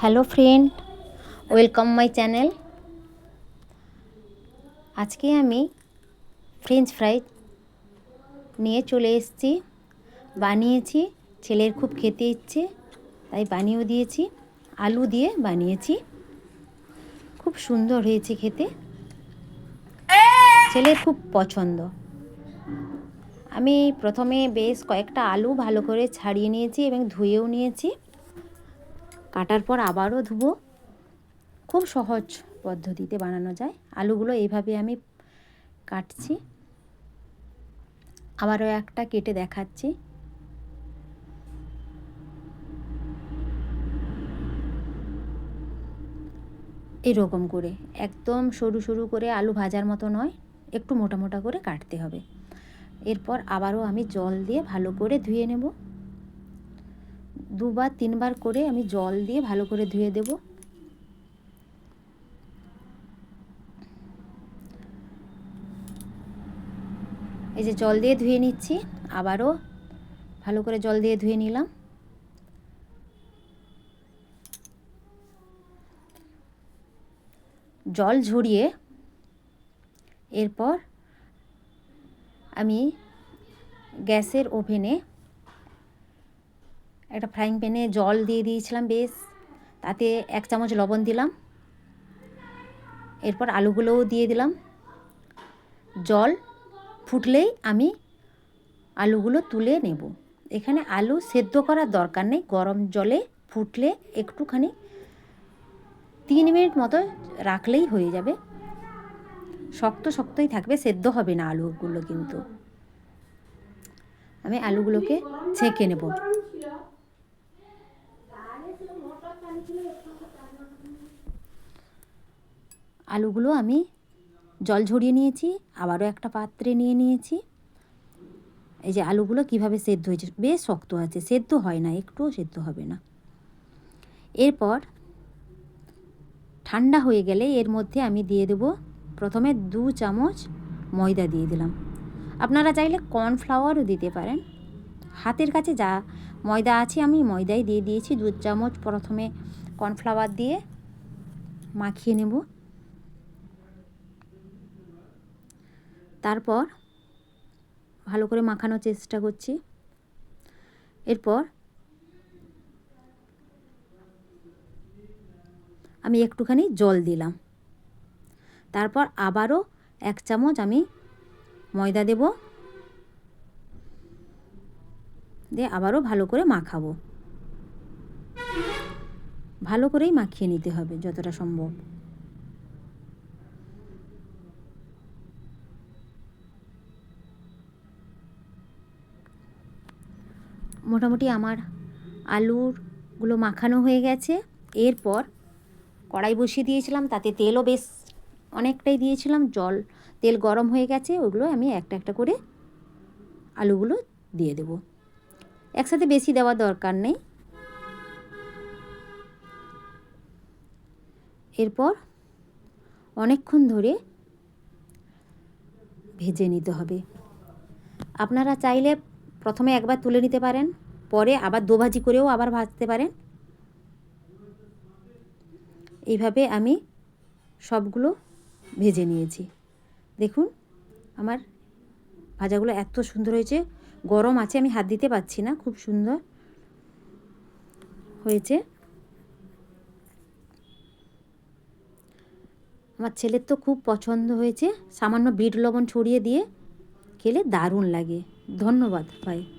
Hello friend welcome my channel আজকে আমি French fry নিয়ে চলে এসেছি। বানিয়েছি। ছেলের খুব খেতে ইচ্ছে, তাই বানিয়েও দিয়েছি। আলু দিয়ে বানিয়েছি। খুব সুন্দর হয়েছে খেতে। ছেলের খুব পছন্দ। আমি প্রথমে বেশ কয়েকটা আলু ভালো করে ছাড়িয়ে নিয়েছি এবং ধুয়েও নিয়েছি। কাটার পর আবারও ধুবো। খুব সহজ পদ্ধতিতে বানানো যায়। আলুগুলো এইভাবে আমি কাটছি। আবারও একটা কেটে দেখাচ্ছি। এরকম করে, একদম সরু সরু করে আলু ভাজার মতো নয়, একটু মোটা মোটা করে কাটতে হবে। এরপর আবারও আমি জল দিয়ে ভালো করে ধুয়ে নেব। দুবার, তিনবার করে আমি জল দিয়ে ভালো করে ধুয়ে দেব। এই যে জল দিয়ে ধুয়ে নিচ্ছি, আবারও ভালো করে জল দিয়ে ধুয়ে নিলাম। জল ঝরিয়ে এরপর আমি গ্যাসের ওভেনে একটা ফ্রাইং প্যানে জল দিয়ে দিয়েছিলাম বেশ। তাতে এক চামচ লবণ দিলাম। এরপর আলুগুলোও দিয়ে দিলাম। জল ফুটলেই আমি আলুগুলো তুলে নেব। এখানে আলু সেদ্ধ করার দরকার নেই। গরম জলে ফুটলে একটুখানি তিন মিনিট মতো রাখলেই হয়ে যাবে। শক্ত শক্তই থাকবে, সেদ্ধ হবে না আলুগুলো কিন্তু। আমি আলুগুলোকে ছেঁকে নেব। আলুগুলো আমি জল ঝরিয়ে নিয়েছি, আবারও একটা পাত্রে নিয়ে নিয়েছি। এই যে আলুগুলো কীভাবে সেদ্ধ হয়েছে, বেশ শক্ত আছে, সেদ্ধ হয় না, একটুও সেদ্ধ হবে না। এরপর ঠান্ডা হয়ে গেলে এর মধ্যে আমি দিয়ে দেব প্রথমে দু চামচ ময়দা দিয়ে দিলাম। আপনারা চাইলে কর্নফ্লাওয়ারও দিতে পারেন। হাতের কাছে যা ময়দা আছে আমি ময়দাই দিয়ে দিয়েছি, দু চামচ প্রথমে কর্নফ্লাওয়ার দিয়ে মাখিয়ে নেব। তারপর ভালো করে মাখানোর চেষ্টা করছি। এরপর আমি একটুখানি জল দিলাম। তারপর আবারও এক চামচ আমি ময়দা দেব। দিয়ে আবারও ভালো করে মাখাবো। ভালো করেই মাখিয়ে নিতে হবে যতটা সম্ভব। মোটামুটি আমার আলুরগুলো মাখানো হয়ে গেছে। এরপর কড়াই বসিয়ে দিয়েছিলাম, তাতে তেলও বেশ অনেকটাই দিয়েছিলাম। জল, তেল গরম হয়ে গেছে, ওগুলো আমি একটা একটা করে আলুগুলো দিয়ে দেব। একসাথে বেশি দেওয়ার দরকার নেই। এরপর অনেকক্ষণ ধরে ভেজে নিতে হবে। আপনারা চাইলে প্রথমে একবার তুলে নিতে পারেন, পরে আবার দোভাজি করেও আবার ভাজতে পারেন। এইভাবে আমি সবগুলো ভেজে নিয়েছি। দেখুন, আমার ভাজাগুলো এত সুন্দর হয়েছে। গরম আছে, আমি হাত দিতে পারছি না, খুব সুন্দর হয়েছে। আমার ছেলের তো খুব পছন্দ হয়েছে, সামান্য বিট লবণ ছড়িয়ে দিয়ে খেলে দারুণ লাগে। ধন্যবাদ ভাই।